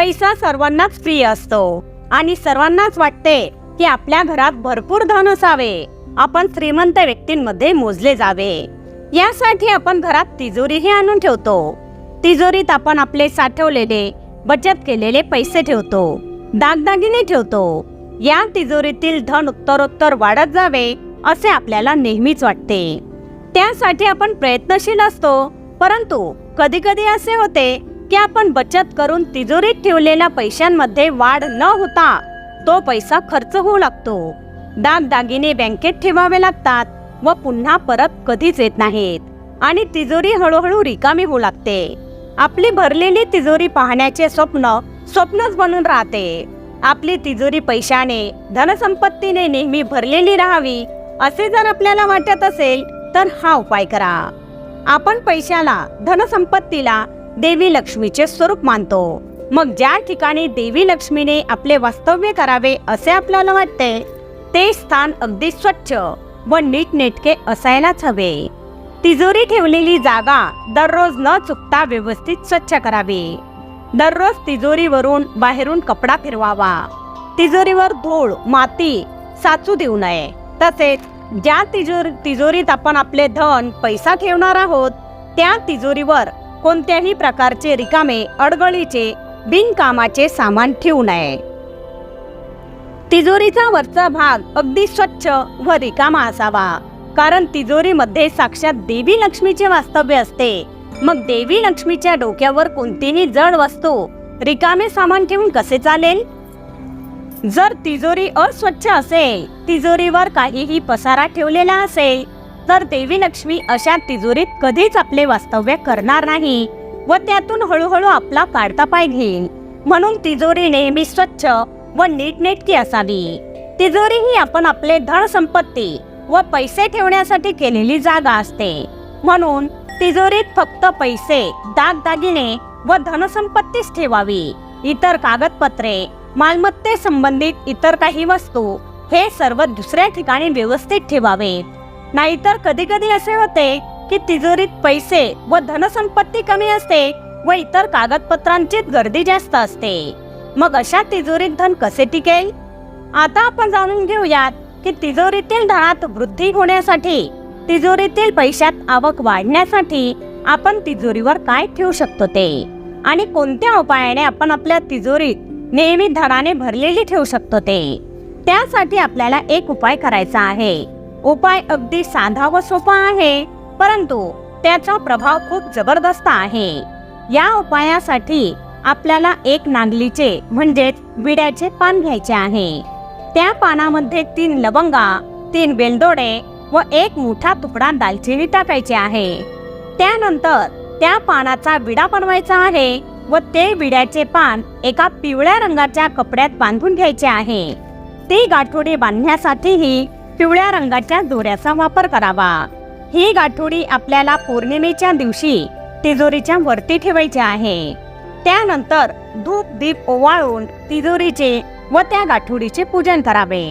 पैसा सर्वांनाच प्रिय असतो. आणि सर्वांनाच वाटते की आपल्या घरात भरपूर धन असावे. आपण श्रीमंत व्यक्तींमध्ये मोजले जावे. यासाठी आपण घरात तिजोरीही आणून ठेवतो. तिजोरीत आपण आपले साठवलेले बचत केलेले पैसे ठेवतो. दागदागिने ठेवतो. या तिजोरीतील धन उत्तरोत्तर वाढत जावे असे आपल्याला नेहमीच वाटते. त्यासाठी आपण प्रयत्नशील असतो. परंतु कधी कधी असे होते की आपण बचत करून तिजोरीत ठेवलेल्या पैशांमध्ये वाढ न होता तो पैसा खर्च होऊ लागतो. दागदागिने बँकेत ठेवावे लागतात व पुन्हा परत कधीच येत नाहीत आणि तिजोरी हळूहळू रिकामी होऊ लागते. आपली भरलेली तिजोरी पाहण्याचे स्वप्न स्वप्नच बनून राहते. आपली तिजोरी पैशाने धनसंपत्तीने नेहमी भरलेली राहावी असे जर आपल्याला वाटत असेल तर हा उपाय करा. आपण पैशाला धनसंपत्तीला देवी लक्ष्मीचे स्वरूप मानतो. मग ज्या ठिकाणी देवी लक्ष्मीने आपले वास्तव्य करावे असे आपल्याला वाटते ते स्थान अगदी स्वच्छ व नीटनेटके असायलाच हवे. तिजोरी ठेवलेली जागा दररोज न चुकता व्यवस्थित स्वच्छ करावी. दररोज तिजोरीवरून बाहेरून कपडा फिरवावा. तिजोरीवर धूळ माती साचू देऊ नये. तसेच ज्या तिजोरी तिजोरीत आपण आपले धन पैसा ठेवणार आहोत त्या तिजोरीवर कोणत्याही प्रकारचे रिकामे अडगळीचे बिनकामाचे सामान ठेवू नये. तिजोरीचा वरचा भाग अगदी स्वच्छ व रिकामा असावा. कारण तिजोरीमध्ये साक्षात देवी लक्ष्मीचे वास्तव्य असते. मग देवी लक्ष्मीच्या डोक्यावर कोणतीही जड वस्तू रिकामे सामान ठेवून कसे चालेल? जर तिजोरी अस्वच्छ असेल तिजोरीवर काहीही पसारा ठेवलेला असेल तर देवी लक्ष्मी अशा तिजोरीत कधीच आपले वास्तव्य करणार नाही व त्यातून हळूहळू आपला काढता पाय घेईल. म्हणून तिजोरी नेहमी स्वच्छ व नीटनेटकी असावी. तिजोरी ही आपण आपले धन संपत्ती व पैसे ठेवण्यासाठी केलेली जागा असते. म्हणून तिजोरीत फक्त पैसे दागदागिने व धनसंपत्तीच ठेवावी. इतर कागदपत्रे मालमत्ते संबंधित इतर काही वस्तू हे सर्व दुसऱ्या ठिकाणी व्यवस्थित ठेवावेत. नाहीतर कधी कधी असे होते की तिजोरीत पैसे व धनसंपत्ती कमी असते व इतर कागदपत्रांचीच गर्दी जास्त असते. मग अशा तिजोरीत धन कसे टिकेल? आता आपण जाणून घेऊयात की तिजोरीतील धनात वृद्धी होण्यासाठी तिजोरीतील पैशात आवक वाढण्यासाठी आपण तिजोरीवर काय ठेवू शकतो ते? आणि कोणत्या उपायाने आपण आपल्या तिजोरीत नेहमी धनाने भरलेली ठेवू शकतो ते? त्यासाठी आपल्याला एक उपाय करायचा आहे. उपाय अगदी साधा व सोपा आहे परंतु त्याचा प्रभाव खूप जबरदस्त आहे. या उपायासाठी आपल्याला एक नांगलीचे म्हणजेच विड्याचे पान घ्यायचे आहे. त्या पानामध्ये तीन लवंगा तीन बेलदोडे व एक मोठा तुकडा दालचिनी टाकायचे आहे. त्यानंतर त्या पानाचा विडा बनवायचा आहे व ते विड्याचे पान एका पिवळ्या रंगाच्या कपड्यात बांधून घ्यायचे आहे. ती गाठोडी बांधण्यासाठीही पिवळ्या रंगाच्या दोऱ्याचा वापर करावा. ही गाठोडी आपल्याला पौर्णिमेच्या दिवशी तिजोरीच्या वरती ठेवायची आहे. त्यानंतर धूप दीप ओवाळून तिजोरीचे व त्या गाठोडीचे पूजन करावे.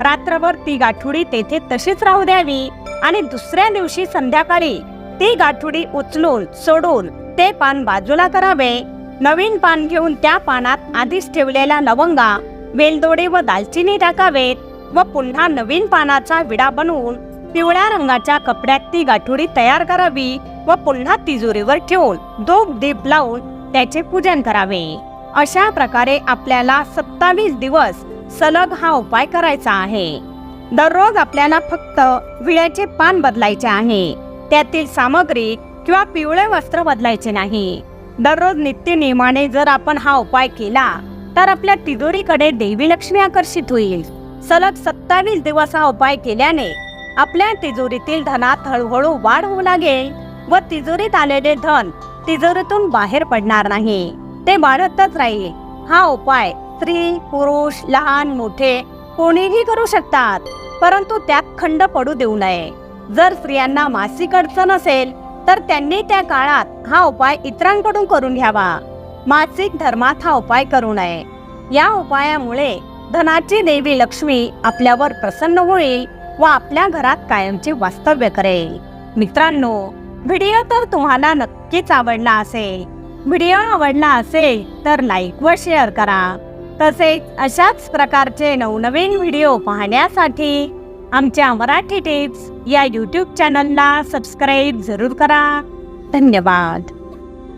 रात्रभर ती गाठोडी तेथे तशीच राहू द्यावी आणि दुसऱ्या दिवशी संध्याकाळी ती गाठोडी उचलून सोडून ते पान बाजूला करावे. नवीन पान घेऊन त्या पानात आधीच ठेवलेल्या लवंगा वेलदोडे व दालचिनी टाकावेत. व पुन्हा नवीन पानाचा विडा बनवून पिवळ्या रंगाच्या कपड्यात ती गाठोडी तयार करावी व पुन्हा तिजोरीवर ठेवून दोघ दीप लावून त्याचे पूजन करावे. अशा प्रकारे आपल्याला सत्तावीस दिवस सलग हा उपाय करायचा आहे. दररोज आपल्याला फक्त विड्याचे पान बदलायचे आहे. त्यातील सामग्री किंवा पिवळे वस्त्र बदलायचे नाही. दररोज नित्य नियमाने जर आपण हा उपाय केला तर आपल्या तिजोरीकडे देवी लक्ष्मी आकर्षित होईल. सलग सत्तावीस दिवस हा उपाय केल्याने आपल्या तिजोरीतील धनात हळूहळू वाढ होऊ लागेल व तिजोरीत आलेले धन तिजोरीतून बाहेर पडणार नाही. ते वाढतच राहील. हा उपाय स्त्री पुरुष लहान मोठे कोणीही करू शकतात परंतु त्यात खंड पडू देऊ नये. जर स्त्रियांना मासिक अडचण असेल तर त्यांनी त्या काळात हा उपाय इतरांकडून करून घ्यावा. मासिक धर्मात हा उपाय करू नये. या उपायामुळे धनाची देवी लक्ष्मी आपल्यावर प्रसन्न होईल व आपल्या घरात कायमचे वास्तव्य करेल. मित्रांनो व्हिडिओ तर तुम्हाला नक्कीच आवडला असेल. व्हिडिओ आवडला असेल तर लाईक व शेअर करा. तसेच अशाच प्रकारचे नवनवीन व्हिडिओ पाहण्यासाठी आमच्या मराठी टिप्स या यूट्यूब चॅनलला सबस्क्राईब जरूर करा. धन्यवाद.